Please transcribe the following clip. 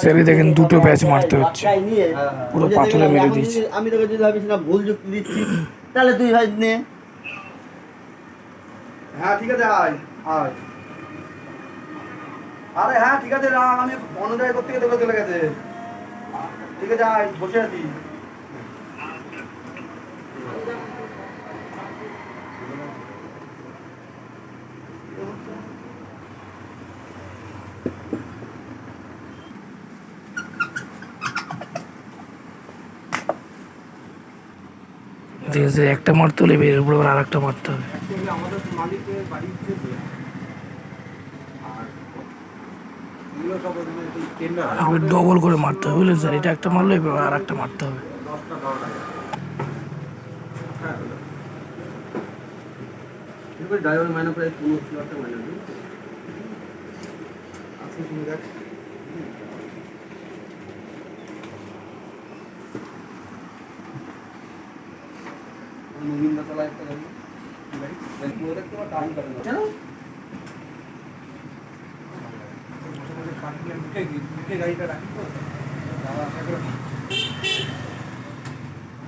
স্যারে দেখেন দুটো ব্যাচ মারতে হচ্ছে। পুরো পাথরে মেরে দিয়েছে। আমি তোকে যদি ভাবিস না ভুল যুক্তি দিচ্ছি তাহলে তুই ভাই নে। হ্যাঁ ঠিক আছে আয় আয়। আরে হ্যাঁ ঠিক আছে রাখ আমি অনুযায়ী করতে গিয়ে চলে গেছে। ঠিক আছে আয় বসে আছি। ঠিক আছে, একটা মারতে হলে এর উপরে আর একটা মারতে হবে। আবার ডবল করে মারতে হবে, বুঝলেন স্যার এটা একটা মারলে এবার আর একটা মারতে হবে। টাকা হ্যাঁ। ড্রাইভার মাইনে প্রায় চালায় একটা গাড়ি গাড়ি পুরো দেখতে পাওয়া না কেন? গাড়িটা রাখি তো।